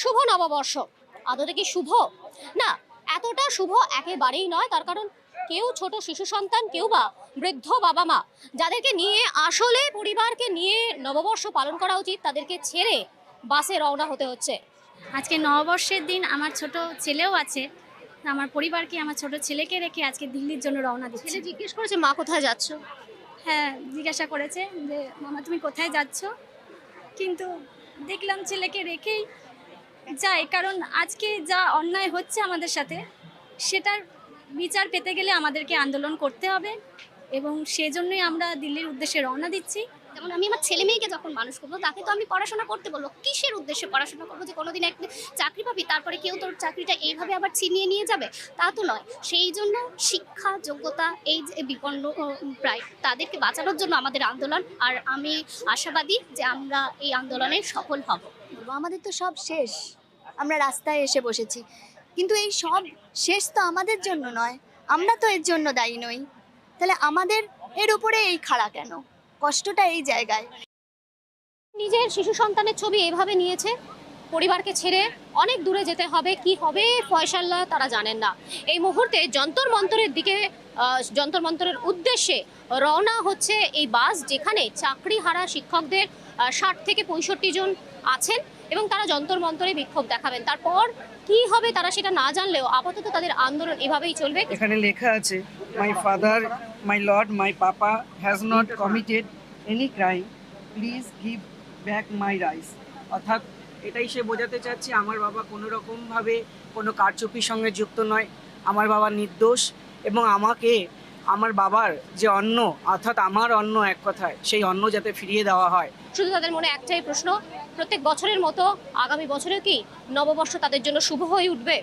শুভ নববর্ষ। আদতে কি শুভ? না এতটা শুভ একেবারেই নয় তার কারণ কেউ ছোট শিশু সন্তান কেউ বা বৃদ্ধ বাবা মা যাদেরকে নিয়ে আসলে পরিবারকে নিয়ে নববর্ষ পালন করা উচিত তাদেরকে ছেড়ে বাসে রওনা হতে হচ্ছে। আজকে নববর্ষের দিন আমার ছোট ছেলেও আছে আমার পরিবারকে আমার ছোট ছেলেকে রেখে আজকে দিল্লির জন্য রওনা দিচ্ছে। ছেলে জিজ্ঞেস করেছে মা কোথায় যাচ্ছ? হ্যাঁ জিজ্ঞাসা করেছে যে মামা তুমি কোথায় যাচ্ছ? কিন্তু দেখলাম ছেলেকে রেখেই যাই কারণ আজকে যা অন্যায় হচ্ছে আমাদের সাথে, সেটার বিচার পেতে গেলে আমাদেরকে আন্দোলন করতে হবে এবং সেজন্যই আমরা দিল্লির উদ্দেশ্যে রওনা দিচ্ছি। যেমন আমি আমার ছেলে মেয়েকে যখন মানুষ করব, তাকে তো আমি পড়াশোনা করতে বলব। কিসের উদ্দেশ্যে পড়াশোনা করব যে কোনোদিন একদিন চাকরি পাবি, তারপরে কেউ তোর চাকরিটা এইভাবে আবার ছিনিয়ে নিয়ে যাবে? তা তো নয়। সেই জন্য শিক্ষা, যোগ্যতা, এই যে বিপন্ন প্রায় তাদেরকে বাঁচানোর জন্য আমাদের আন্দোলন। আর আমি আশাবাদী যে আমরা এই আন্দোলনে সফল হব। আমাদের তো সব শেষ। আমরা রাস্তায় এসে বসেছি। কিন্তু এই সব শেষ তো আমাদের জন্য নয়। আমরা তো এর জন্য দায়ী নই। তাহলে আমাদের এর উপরে এই খাড়া কেন? কষ্টটা এই জায়গায়। নিজের শিশু সন্তানের ছবি এভাবে নিয়েছে পরিবারকে ছেড়ে অনেক দূরে যেতে হবে কি হবে ফয়সাল্লা তারা জানেন না। এই মুহূর্তে যন্তর মন্তরের দিকে যন্তর মন্তরের উদ্দেশ্যে রওনা হচ্ছে এই বাস যেখানে চাকরি হারা শিক্ষকদের ষাট থেকে পঁয়ষট্টি জন আছেন এবং তারা যন্তর মন্তরে বিক্ষোভ দেখাবেন। তারপর কি হবে তারা সেটা না জানলেও আপাতত তাদের আন্দোলন এভাবেই চলবে। এখানে লেখা আছে my father my lord my papa has not committed any crime please give back my rice অর্থাৎ এটাই সে বোঝাতে চাচ্ছে, আমার বাবা কোনো রকমভাবে কোনো কারচুপির সঙ্গে যুক্ত নয়। আমার বাবা নির্দোষ এবং আমাকে, আমার বাবার যে অন্ন, অর্থাৎ আমার অন্ন এক কথায়, সেই অন্ন যাতে ফিরিয়ে দেওয়া হয়। শুধু তাদের মনে একটাই প্রশ্ন, প্রত্যেক বছরের মতো আগামী বছরে কি নববর্ষ তাদের জন্য শুভ হয়ে উঠবে?